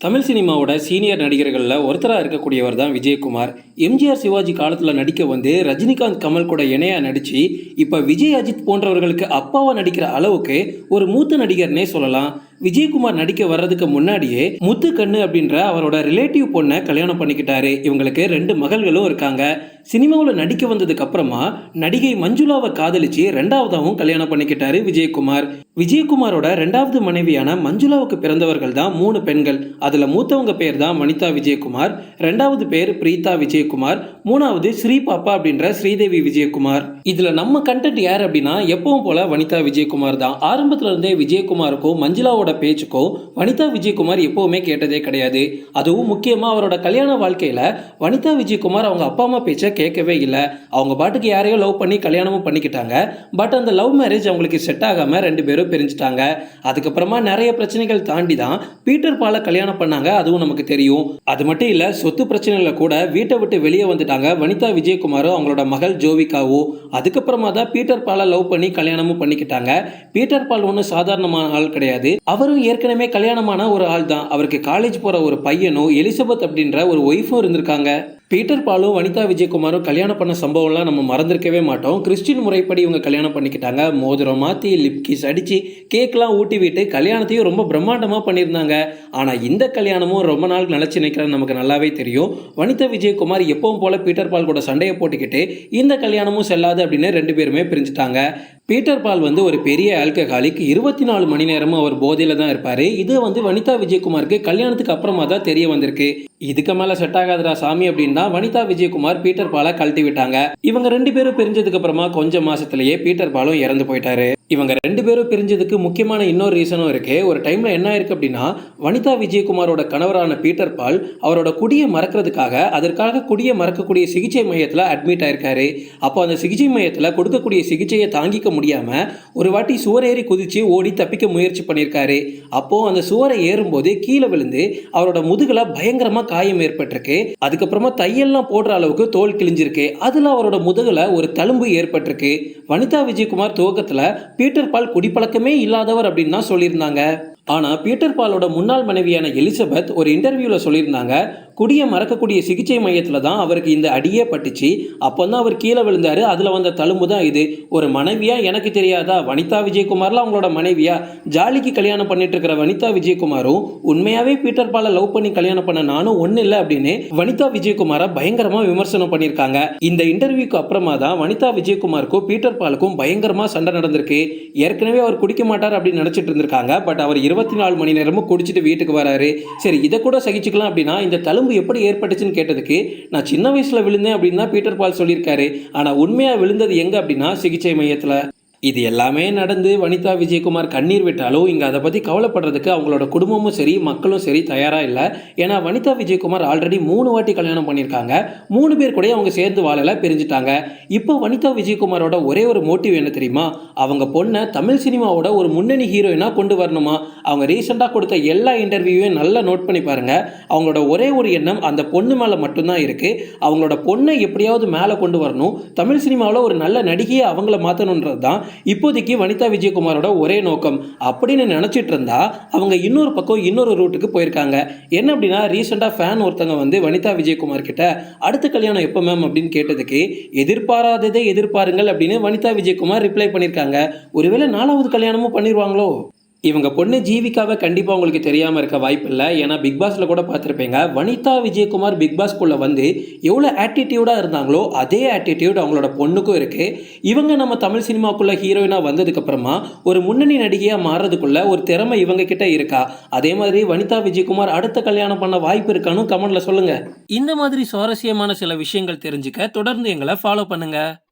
தமிழ் சினிமாவோட சீனியர் நடிகர்களில் ஒருத்தராக இருக்கக்கூடியவர் தான் விஜயகுமார். எம்ஜிஆர் சிவாஜி காலத்தில் நடிக்க வந்து ரஜினிகாந்த் கமல் கூட இணையாக நடித்து இப்போ விஜய் அஜித் போன்றவர்களுக்கு அப்பாவாக நடிக்கிற அளவுக்கு ஒரு மூத்த நடிகர்னே சொல்லலாம். விஜயகுமார் நடிக்க வர்றதுக்கு முன்னாடியே முத்து கண்ணு அப்படின்ற அவரோட ரிலேட்டிவ் பொண்ணை கல்யாணம் பண்ணிக்கிட்டாரு. இவங்களுக்கு ரெண்டு மகள்களும் இருக்காங்க. சினிமாவில் நடிக்க வந்ததுக்கு அப்புறமா நடிகை மஞ்சுளாவை காதலிச்சு ரெண்டாவதாகவும் கல்யாணம் பண்ணிக்கிட்டாரு விஜயகுமார். விஜயகுமாரோட ரெண்டாவது மனைவியான மஞ்சுளாவுக்கு பிறந்தவர்கள் தான் மூணு பெண்கள். அதில் மூத்தவங்க பேர் தான் வனிதா விஜயகுமார். ரெண்டாவது பேர் பிரீதா விஜயகுமார். மூணாவது ஸ்ரீ பாப்பா அப்படின்ற ஸ்ரீதேவி விஜயகுமார். இதில் நம்ம கண்டென்ட் யார் அப்படின்னா எப்பவும் போல வனிதா விஜயகுமார் தான். ஆரம்பத்துல இருந்தே விஜயகுமாருக்கும் மஞ்சுளாவோட பேச்சுக்கும் வனிதா விஜயகுமார் எப்போவுமே கேட்டதே கிடையாது. அதுவும் முக்கியமாக அவரோட கல்யாண வாழ்க்கையில் வனிதா விஜயகுமார் அவங்க அப்பா அம்மா பேச்சை கேட்கவே இல்லை. அவங்க பாட்டுக்கு யாரையோ லவ் பண்ணி கல்யாணமும் பண்ணிக்கிட்டாங்க. பட் அந்த லவ் மேரேஜ் அவங்களுக்கு செட் ஆகாமல் ரெண்டு பேரும் பிரிஞ்சுட்டாங்க. அதுக்கப்புறமா நிறைய பிரச்சனைகள் தாண்டி தான் பீட்டர் பாலை கல்யாணம் பண்ணாங்க. அதுவும் நமக்கு தெரியும். அது மட்டும் இல்லை சொத்து பிரச்சனையில கூட வீட்டை விட்டு வெளியே வந்துட்டாங்க வனிதா விஜயகுமாரும் அவங்களோட மகள் ஜோவிகாவும். அதுக்கப்புறமா தான் பீட்டர் பாலை லவ் பண்ணி கல்யாணமும் பண்ணிக்கிட்டாங்க. பீட்டர் பால் ஒன்றும் சாதாரணமான ஆள் கிடையாது. அவரும் ஏற்கனவே கல்யாணமான ஒரு ஆள் தான் அவருக்கு காலேஜ் போகிற ஒரு பையனும் எலிசபெத் அப்படின்ற ஒரு ஒய்ஃபும் இருந்திருக்காங்க. பீட்டர் பாலும் வனிதா விஜயகுமாரும் கல்யாணம் பண்ண சம்பவம்லாம் நம்ம மறந்துருக்கவே மாட்டோம். கிறிஸ்டின் முறைப்படி இவங்க கல்யாணம் பண்ணிக்கிட்டாங்க. மோதிரம் மாற்றி லிப்கிஸ் அடித்து கேக்லாம் ஊட்டி விட்டு கல்யாணத்தையும் ரொம்ப பிரம்மாண்டமாக பண்ணியிருந்தாங்க. ஆனால் இந்த கல்யாணமும் ரொம்ப நாள் நிலச்சி நிற்கிறன்னு நமக்கு நல்லாவே தெரியும். வனிதா விஜயகுமார் எப்பவும் போல பீட்டர் பால் கூட சண்டையை போட்டுக்கிட்டு இந்த கல்யாணமும் செல்லாது அப்படின்னு ரெண்டு பேருமே பிரிஞ்சுட்டாங்க. பீட்டர் பால் வந்து ஒரு பெரிய ஆல்கஹாலிக். இருபத்தி நாலு மணி நேரமும் அவர் போதையில் தான் இருப்பார். இது வந்து வனிதா விஜயகுமாருக்கு கல்யாணத்துக்கு அப்புறமா தான் தெரிய வந்திருக்கு. இதுக்கு மேலே செட் ஆகாதரா சாமி அப்படின்னா வனிதா விஜயகுமார் பீட்டர் பாலை கழட்டி விட்டாங்க. இவங்க ரெண்டு பேரும் பிரிஞ்சதுக்கு அப்புறமா கொஞ்ச மாசத்திலேயே பீட்டர் பாலும் இறந்து போயிட்டாரு. இவங்க ரெண்டு பேரும் பிரிஞ்சதுக்கு முக்கியமான இன்னொரு ரீசனும் இருக்கு. ஒரு டைம்ல என்ன ஆயிருக்கு அப்படின்னா வனிதா விஜயகுமாரோட கணவரான பீட்டர் பால் அவரோட குடியை மறக்கிறதுக்காக அதற்காக குடியை மறக்கக்கூடிய சிகிச்சை மையத்தில் அட்மிட் ஆயிருக்காரு. அப்போ அந்த சிகிச்சை மையத்தில் கொடுக்கக்கூடிய சிகிச்சையை தாங்கிக்க முடியாம ஒரு வாட்டி சுவரேறி குதிச்சு ஓடி தப்பிக்க முயற்சி பண்ணியிருக்காரு. அப்போ அந்த சுவரை ஏறும்போது கீழே விழுந்து அவரோட முதுகுல பயங்கரமா காயம் ஏற்பட்டிருக்கு. அதுக்கப்புறமா தையல்லாம் போடுற அளவுக்கு தோல் கிழிஞ்சிருக்கு. அதுல அவரோட முதுகுல ஒரு தழும்பு ஏற்பட்டிருக்கு. வனிதா விஜயகுமார் துவக்கத்துல பீட்டர் பால் குடிப்பழக்கமே இல்லாதவர் அப்படின்னு தான் சொல்லியிருந்தாங்க. ஆனால் பீட்டர் பாலோட முன்னாள் மனைவியான எலிசபெத் ஒரு இன்டர்வியூவில் சொல்லியிருந்தாங்க. குடியை மறக்கக்கூடிய சிகிச்சை மையத்தில் தான் அவருக்கு இந்த அடியே பட்டுச்சு. அப்போ தான் அவர் கீழே விழுந்தார். அதில் வந்த தழும்பு தான் இது. ஒரு மனைவியா? எனக்கு தெரியாதா? வனிதா விஜயகுமார்லாம் அவங்களோட மனைவியா? ஜாலிக்கு கல்யாணம் பண்ணிட்டு இருக்கிற வனிதா விஜயகுமாரும் உண்மையாகவே பீட்டர் பாலை லவ் பண்ணி கல்யாணம் பண்ண நானும் ஒன்றும் இல்லை அப்படின்னு வனிதா விஜயகுமாரை பயங்கரமாக விமர்சனம் பண்ணியிருக்காங்க. இந்த இன்டர்வியூக்கு அப்புறமா தான் வனிதா விஜயகுமாருக்கும் பீட்டர் பாலுக்கும் பயங்கரமாக சண்டை நடந்திருக்கு. ஏற்கனவே அவர் குடிக்க மாட்டார் அப்படின்னு நினச்சிட்டு இருந்திருக்காங்க. பட் அவர் இருபத்தி நாலு மணி நேரமும் குடிச்சிட்டு வீட்டுக்கு வராரு. சரி இதை கூட சகிச்சுக்கலாம் அப்படின்னா இந்த தழும்பு எப்படி ஏற்பட்டுச்சுன்னு கேட்டதுக்கு நான் சின்ன வயசுல விழுந்தேன் அப்படின்னு தான் பீட்டர் பால் சொல்லியிருக்காரு. ஆனா உண்மையா விழுந்தது எங்க அப்படின்னா சிகிச்சை மையத்துல. இது எல்லாமே நடந்து வனிதா விஜயகுமார் கண்ணீர் விட்டாலும் இங்கே அதை பற்றி கவலைப்படுறதுக்கு அவங்களோட குடும்பமும் சரி மக்களும் சரி தயாராக இல்லை. ஏன்னா வனிதா விஜயகுமார் ஆல்ரெடி மூணு வாட்டி கல்யாணம் பண்ணியிருக்காங்க. மூணு பேர் கூட அவங்க சேர்ந்து வாழலை பிரிஞ்சுட்டாங்க. இப்போ வனிதா விஜயகுமாரோட ஒரே ஒரு மோட்டிவ் என்ன தெரியுமா? அவங்க பொண்ணை தமிழ் சினிமாவோட ஒரு முன்னணி ஹீரோயினாக கொண்டு வரணுமா? அவங்க ரீசெண்டாக கொடுத்த எல்லா இன்டர்வியூவையும் நல்லா நோட் பண்ணி பாருங்கள் அவங்களோட ஒரே ஒரு எண்ணம் அந்த பொண்ணு மேலே மட்டும்தான் இருக்குது அவங்களோட பொண்ணை எப்படியாவது மேலே கொண்டு வரணும். தமிழ் சினிமாவில் ஒரு நல்ல நடிகையை அவங்கள மாற்றணுன்றது தான் இப்போதைக்கு வனிதா விஜயகுமாரோட ஒரே நோக்கம் அப்படின்னு நினச்சிட்டு இருந்தா அவங்க இன்னொரு பக்கம் இன்னொரு ரூட்டுக்கு போயிருக்காங்க. என்ன அப்படின்னா ரீசெண்டாக ஃபேன் ஒருத்தங்க வந்து வனிதா விஜயகுமார் கிட்ட அடுத்த கல்யாணம் எப்போ மேம் அப்படின்னு கேட்டதுக்கு எதிர்பாராததை எதிர்பாருங்கள் அப்படின்னு வனிதா விஜயகுமார் ரிப்ளை பண்ணியிருக்காங்க ஒருவேளை நாலாவது கல்யாணமும் பண்ணிடுவாங்களோ இவங்க பொண்ணு ஜீவிகாவை கண்டிப்பாக உங்களுக்கு தெரியாமல் இருக்க வாய்ப்பு இல்லை ஏன்னா பிக் பாஸில் கூட பார்த்துருப்பீங்க. வனிதா விஜயகுமார் பிக் பாஸ்குள்ளே வந்து எவ்வளோ ஆட்டிடியூடாக இருந்தாங்களோ அதே ஆட்டிடியூட் அவங்களோட பொண்ணுக்கும் இருக்குது இவங்க நம்ம தமிழ் சினிமாக்குள்ளே ஹீரோயினாக வந்ததுக்கப்புறமா ஒரு முன்னணி நடிகையாக மாறுறதுக்குள்ள ஒரு திறமை இவங்க கிட்ட இருக்கா? அதே மாதிரி வனிதா விஜயகுமார் அடுத்த கல்யாணம் பண்ண வாய்ப்பு இருக்கான்னு கமெண்ட்டில் சொல்லுங்கள் இந்த மாதிரி சுவாரஸ்யமான சில விஷயங்கள் தெரிஞ்சுக்க தொடர்ந்து எங்களை ஃபாலோ பண்ணுங்கள்